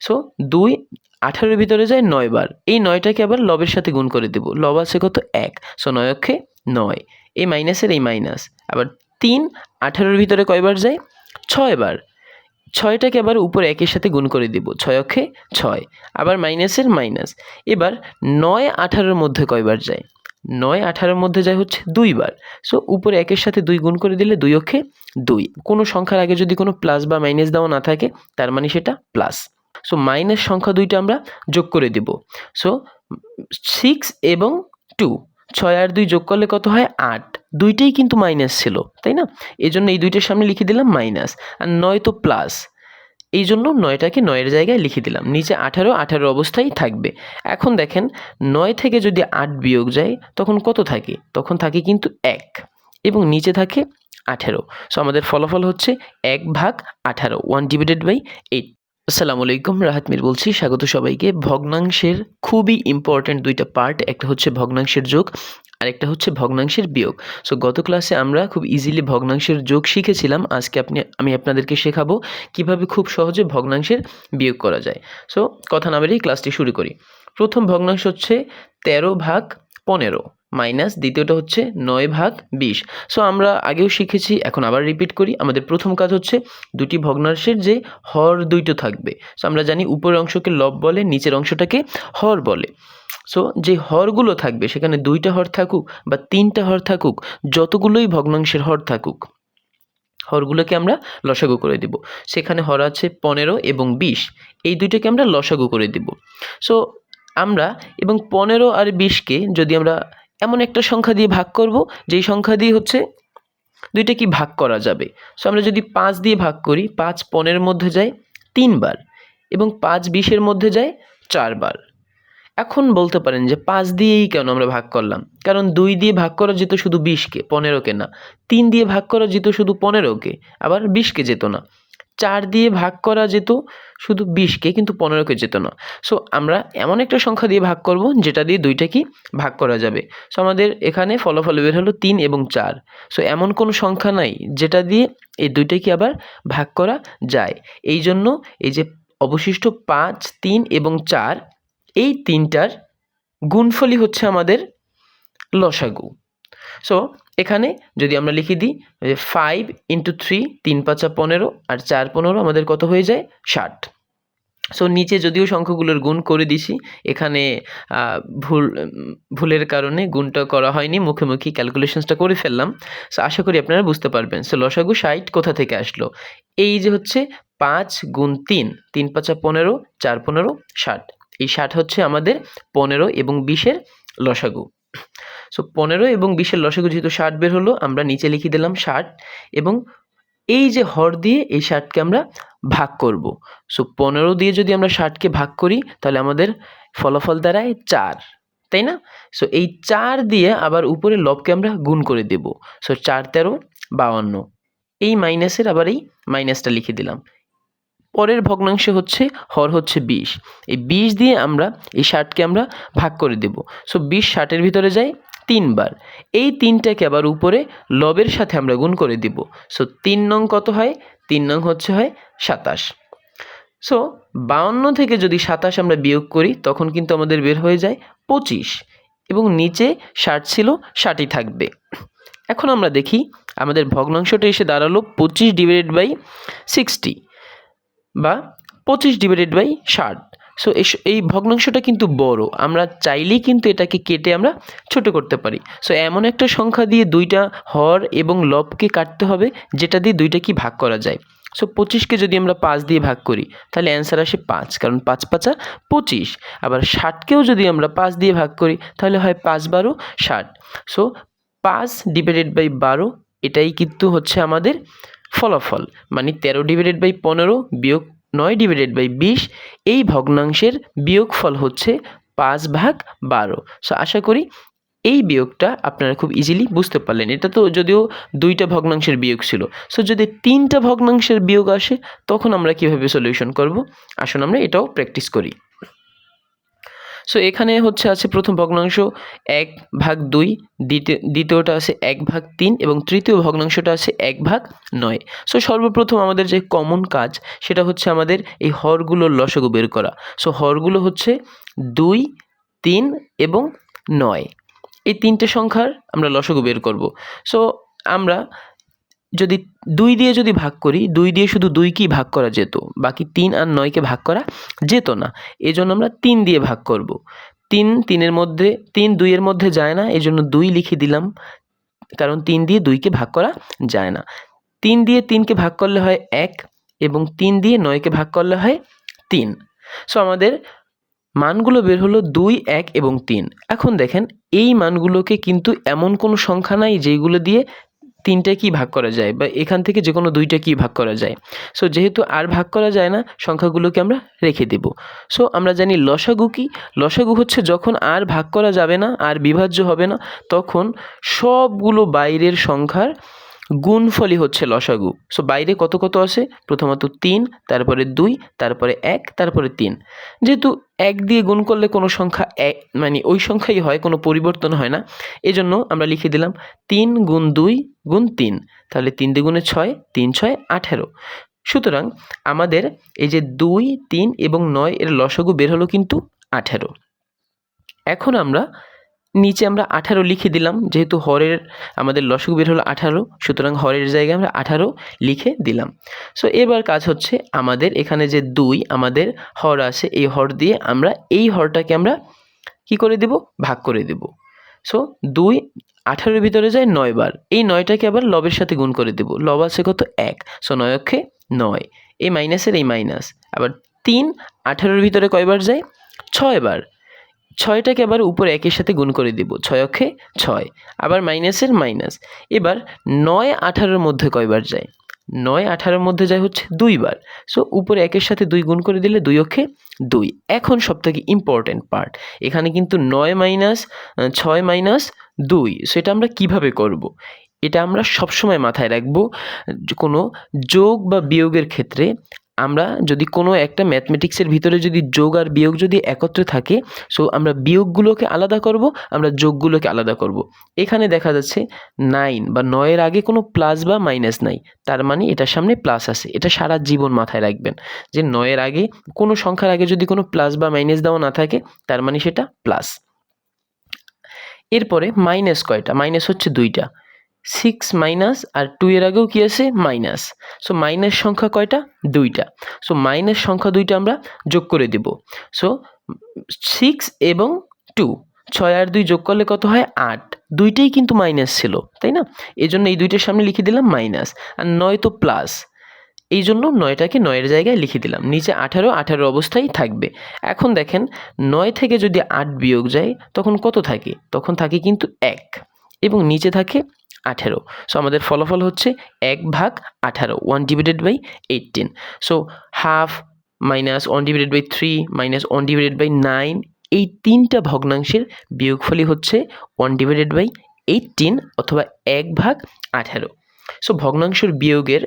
So দুই, আঠারোর ভিতরে যায় নয় বার। এই নয়টাকে আবার লবের সাথে গুণ করে দেব। লব আছে কত? এক। সো নয় অক্ষে নয়। এই মাইনাসের এই মাইনাস। আবার তিন, আঠারোর ভিতরে কয়বার যায়? ছয় বার। ছয়টাকে আবার উপর একের সাথে গুণ করে দেব। ছয় অক্ষে ছয়। আবার মাইনাসের মাইনাস। এবার নয়, আঠারোর মধ্যে কয়বার যায়? নয়, আঠারোর মধ্যে যায় হচ্ছে দুইবার সো উপরে একের সাথে দুই গুণ করে দিলে দুই অক্ষে দুই। কোনো সংখ্যার আগে যদি কোনো প্লাস বা মাইনাস দেওয়া না থাকে, তার মানে সেটা প্লাস সো মাইনাস সংখ্যা দুইটা আমরা যোগ করে দেব। সো সিক্স এবং টু ছয় আর দুই যোগ করলে কত হয়? আট। দুইটাই কিন্তু মাইনাস ছিল, তাই না? এই জন্য এই দুইটার সামনে লিখে দিলাম মাইনাস আর নয় তো প্লাস এই জন্য নয়টাকে নয়ের জায়গায় লিখে দিলাম। নিচে আঠারো আঠারো অবস্থায় থাকবে। এখন দেখেন, নয় থেকে যদি আট বিয়োগ যায়, তখন কত থাকে? তখন থাকে কিন্তু এক। এবং নিচে থাকে আঠেরো। সো আমাদের ফলাফল হচ্ছে এক ভাগ আঠারো ওয়ান ডিভাইডেড বাই এইট আসসালামু আলাইকুম, রাহাত মির বলছি। স্বাগত সবাইকে। ভগ্নাংশের খুবই ইম্পর্ট্যান্ট দুইটা পার্ট একটা হচ্ছে ভগ্নাংশের যোগ, আরেকটা হচ্ছে ভগ্নাংশের বিয়োগ। সো গত ক্লাসে আমরা খুব ইজিলি ভগ্নাংশের যোগ শিখেছিলাম। আজকে আপনি, আমি আপনাদেরকে শেখাবো কীভাবে খুব সহজে ভগ্নাংশের বিয়োগ করা যায়। সো কথা না বেরিয়ে ক্লাসটি শুরু করি। প্রথম ভগ্নাংশ হচ্ছে তেরো ভাগ পনেরো মাইনাস দ্বিতীয়টা হচ্ছে নয় ভাগ বিশ। সো আমরা আগেও শিখেছি, এখন আবার রিপিট করি। আমাদের প্রথম কাজ হচ্ছে দুটি ভগ্নাংশের যে হর দুইটো থাকবে। সো আমরা জানি উপরের অংশকে লব বলে, নিচের অংশটাকে হর বলে। সো যে হরগুলো থাকবে, সেখানে দুইটা হর থাকুক বা তিনটা হর থাকুক, যতগুলোই ভগ্নাংশের হর থাকুক, হরগুলোকে আমরা লসাগু করে দিব। সেখানে হর আছে পনেরো এবং বিশ। এই দুইটাকে আমরা লসাগু করে দিব। সো আমরা এবং পনেরো আর বিশকে যদি আমরা এমন একটা সংখ্যা দিয়ে ভাগ করব, যেই সংখ্যা দিয়ে হচ্ছে দুইটা কি ভাগ করা যাবে? সো আমরা যদি পাঁচ দিয়ে ভাগ করি, পাঁচ পনেরোর মধ্যে যায় তিনবার এবং পাঁচ বিশের মধ্যে যায় চারবার। এখন বলতে পারেন যে পাঁচ দিয়েই কেন আমরা ভাগ করলাম? কারণ দুই দিয়ে ভাগ করা যেত শুধু বিশকে, পনেরোকে না। তিন দিয়ে ভাগ করা যেত শুধু পনেরোকে, আবার বিশকে যেত না। চার দিয়ে ভাগ করা যেত, শুধু বিশকে কিন্তু পনেরোকে যেত না। সো আমরা এমন একটা সংখ্যা দিয়ে ভাগ করব, যেটা দিয়ে দুইটা কি ভাগ করা যাবে। সো আমাদের এখানে ফলাফল বের হলো তিন এবং চার। সো এমন কোনো সংখ্যা নাই, যেটা দিয়ে এই দুইটা কি আবার ভাগ করা যায়। এই জন্য এই যে অবশিষ্ট পাঁচ, তিন এবং চার, এই তিনটার গুণফলই হচ্ছে আমাদের লসাগু। সো এখানে যদি আমরা লিখে দিই, যে ফাইভ ইন্টু থ্রি তিন পাঁচা পনেরো আর চার পনেরো আমাদের কত হয়ে যায়? ষাট। সো নিচে যদিও সংখ্যাগুলোর গুণ করে দিছি, এখানে ভুল, ভুলের কারণে গুণটা করা হয়নি, মুখে মুখে ক্যালকুলেশনসটা করে ফেললাম। সো আশা করি আপনারা বুঝতে পারবেন। সো লসাগু ষাট কোথা থেকে আসলো? এই যে হচ্ছে পাঁচ গুণ তিন তিন পাঁচা পনেরো, চার পনেরো, ষাট। এই ষাট হচ্ছে আমাদের পনেরো এবং বিশের লসাগু। সো পনেরো এবং বিশের লসাগু যেহেতু ষাট বের হলো, আমরা নিচে লিখে দিলাম ষাট এবং এই যে হর দিয়ে এই ষাটকে আমরা ভাগ করব। সো পনেরো দিয়ে যদি আমরা ষাটকে ভাগ করি, তাহলে আমাদের ফলাফল দাঁড়ায় চার, তাই না? সো এই চার দিয়ে আবার উপরে লবকে আমরা গুণ করে দেব। সো চার তেরো বাউান্ন এই মাইনাসের আবার এই মাইনাসটা লিখে দিলাম। পরের ভগ্নাংশ হচ্ছে হর হচ্ছে বিশ এই বিশ দিয়ে আমরা এই ষাটকে আমরা ভাগ করে দেব। সো বিশ ষাটের ভিতরে যায় তিনবার। এই তিনটাকে আবার উপরে লবের সাথে আমরা গুণ করে দিব। সো তিন নং কত হয়? তিন নং হচ্ছে হয় সাতাশ। সো বাউন্ন থেকে যদি সাতাশ আমরা বিয়োগ করি, তখন কিন্তু আমাদের বের হয়ে যায় পঁচিশ। এবং নিচে ষাট ছিল, ষাটই থাকবে। এখন আমরা দেখি আমাদের ভগ্নাংশটা এসে দাঁড়াল পঁচিশ ডিভাইডেড বাই সিক্সটি বা পঁচিশ ডিভাইডেড বাই ষাট। সো, এই ভগ্নাংশটা কিন্তু বড়। আমরা চাইলেই কিন্তু এটাকে কেটে আমরা ছোট করতে পারি। সো এমন একটা সংখ্যা দিয়ে দুইটা হর এবং লবকে কাটতে হবে, যেটা দিয়ে দুইটা কি ভাগ করা যায়। সো পঁচিশকে যদি আমরা পাঁচ দিয়ে ভাগ করি, তাহলে অ্যান্সার আসে পাঁচ, কারণ পাঁচ পাঁচা পঁচিশ। আবার ষাটকেও যদি আমরা পাঁচ দিয়ে ভাগ করি, তাহলে হয় পাঁচ বারো ষাট। সো পাঁচ ডিভাইডেড বাই বারো, এটাই কিন্তু হচ্ছে আমাদের ফলাফল। মানে তেরো ডিভাইডেড বাই পনেরো বিয়োগ নয় ডিভাইডেড বাই বিশ, এই ভগ্নাংশের বিয়োগফল হচ্ছে পাঁচ ভাগ বারো। সো আশা করি এই বিয়োগটা আপনারা খুব ইজিলি বুঝতে পারলেন। এটা তো যদিও দুইটা ভগ্নাংশের বিয়োগ ছিল। সো যদি তিনটা ভগ্নাংশের বিয়োগ আসে, তখন আমরা কীভাবে সলিউশন করব? আসুন আমরা এটাও প্র্যাকটিস করি। সো এখানে হচ্ছে আছে প্রথম ভগ্নাংশ এক ভাগ দুই, দ্বিতীয়, দ্বিতীয়টা আছে এক ভাগ তিন এবং তৃতীয় ভগ্নাংশটা আছে এক ভাগ নয়। সো সর্বপ্রথম আমাদের যে কমন কাজ, সেটা হচ্ছে আমাদের এই হরগুলোর লসগু বের করা। সো হরগুলো হচ্ছে দুই, তিন এবং নয়। এই তিনটে সংখ্যার আমরা লসগু বের করব। সো আমরা যদি দুই দিয়ে যদি ভাগ করি, দুই দিয়ে শুধু দুইকেই ভাগ করা যেত? বাকি তিন আর নয়কে ভাগ করা যেত না। এই জন্য আমরা তিন দিয়ে ভাগ করব। তিন তিনের মধ্যে, তিন দুইয়ের মধ্যে যায় না এই জন্য দুই লিখে দিলাম। কারণ তিন দিয়ে দুইকে ভাগ করা যায় না। তিন দিয়ে তিনকে ভাগ করলে হয় এক এবং তিন দিয়ে নয়কে ভাগ করলে হয় তিন। সো আমাদের মানগুলো বের হলো দুই, এক এবং তিন। এখন দেখেন, এই মানগুলোকে কিন্তু এমন কোনো সংখ্যা নাই যেগুলো দিয়ে তিনটা কি ভাগ করা যায় বা এখান থেকে যে কোনো দুইটা কি ভাগ করা যায়? সো যেহেতু আর ভাগ করা যায় না, সংখ্যাগুলোকে আমরা রেখে দেব। সো আমরা জানি লসাগু কি? লসাগু হচ্ছে যখন আর ভাগ করা যাবে না, আর বিভাজ্য হবে না, তখন সবগুলো বাইরের সংখ্যার গুণফলই হচ্ছে লসাগু। সো বাইরে কত কত আছে প্রথমত তিন, তারপরে দুই, তারপরে এক, তারপরে তিন। যেহেতু এক দিয়ে গুণ করলে কোনো সংখ্যা এক মানে ওই সংখ্যাই হয়, কোনো পরিবর্তন হয় না। এজন্য আমরা লিখে দিলাম তিন গুণ দুই গুণ তিন। তাহলে তিন দ্বিগুণে ছয়, তিন ছয় আঠেরো। সুতরাং আমাদের এই যে দুই, তিন এবং নয় এর লসাগু বের হলো কিন্তু আঠেরো। এখন আমরা নিচে আমরা আঠারো লিখে দিলাম। যেহেতু হরের আমাদের লসক বের হলো আঠারো, সুতরাং হরের জায়গায় আমরা আঠারো লিখে দিলাম। সো এবার কাজ হচ্ছে আমাদের এখানে যে দুই, আমাদের হর আছে, এই হর দিয়ে আমরা এই হরটাকে আমরা কি করে দেব? ভাগ করে দেব। সো দুই আঠারোর ভিতরে যায় নয় বার। এই নয়টাকে আবার লবের সাথে গুণ করে দেব। লব আছে কত? এক। সো নয় অক্ষে নয়। এই মাইনাসের এই মাইনাস আবার তিন আঠারোর ভিতরে কয়বার যায়? ছয় বার। ছয়টাকে আবার উপরে একের সাথে গুণ করে দিব। ছয় অক্ষে ছয়। আবার মাইনাসের মাইনাস। এবার নয় আঠারোর মধ্যে কয়বার যায়? নয় আঠারোর মধ্যে যায় হচ্ছে দুইবার। সো উপরে একের সাথে দুই গুণ করে দিলে দুই অক্ষে দুই। এখন সবথেকে ইম্পর্ট্যান্ট পার্ট এখানে কিন্তু নয় মাইনাস ছয় মাইনাস দুই। সেটা আমরা কীভাবে করব। এটা আমরা সবসময় মাথায় রাখব। কোনো যোগ বা বিয়োগের ক্ষেত্রে আমরা যদি কোনো একটা ম্যাথমেটিক্সের ভিতরে যদি যোগ আর বিয়োগ যদি একত্রে থাকে সো আমরা বিয়োগগুলোকে আলাদা করব, আমরা যোগগুলোকে আলাদা করব। এখানে দেখা যাচ্ছে নাইন বা নয়ের আগে কোনো প্লাস বা মাইনাস নাই, তার মানে এটার সামনে প্লাস আছে, এটা সারা জীবন মাথায় রাখবেন। যে নয়ের আগে কোনো সংখ্যার আগে যদি কোনো প্লাস বা মাইনাস দেওয়া না থাকে, তার মানে সেটা প্লাস এরপরে মাইনাস কয়টা? মাইনাস হচ্ছে দুইটা। সিক্স মাইনাস আর টু এর আগেও কী আছে? মাইনাস সো মাইনাস সংখ্যা কয়টা? দুইটা। সো মাইনাস সংখ্যা দুইটা আমরা যোগ করে দেব। সো সিক্স এবং টু ছয় আর দুই যোগ করলে কত হয়? আট। দুইটাই কিন্তু মাইনাস ছিল, তাই না? এই জন্য এই দুইটার সামনে লিখে দিলাম মাইনাস আর নয় তো প্লাস এই জন্য নয়টাকে নয়ের জায়গায় লিখে দিলাম। নিচে আঠারো আঠারো অবস্থায় থাকবে। এখন দেখেন, নয় থেকে যদি আট বিয়োগ যায়, তখন কত থাকে? তখন থাকে কিন্তু এক। এবং নিচে থাকে আঠেরো। সো আমাদের ফলাফল হচ্ছে এক ভাগ আঠারো one divided by eighteen so half minus one divided by three minus one divided by nine এই তিনটা ভগ্নাংশের বিয়োগফলই হচ্ছে ওয়ান ডিভাইডেড বাই এইটিন অথবা এক ভাগ আঠারো। সো ভগ্নাংশের বিয়োগের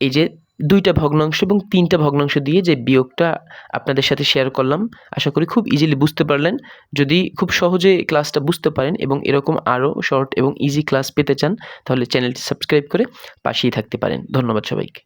এই যে দুইটা ভগ্নাংশ এবং তিনটা ভগ্নাংশ দিয়ে যে বিয়োগটা আপনাদের সাথে শেয়ার করলাম, আশা করি খুব ইজিলি বুঝতে পারলেন। যদি খুব সহজে ক্লাসটা বুঝতে পারেন এবং এরকম আরও শর্ট এবং ইজি ক্লাস পেতে চান, তাহলে চ্যানেলটি সাবস্ক্রাইব করে পাশেই থাকতে পারেন। ধন্যবাদ সবাইকে।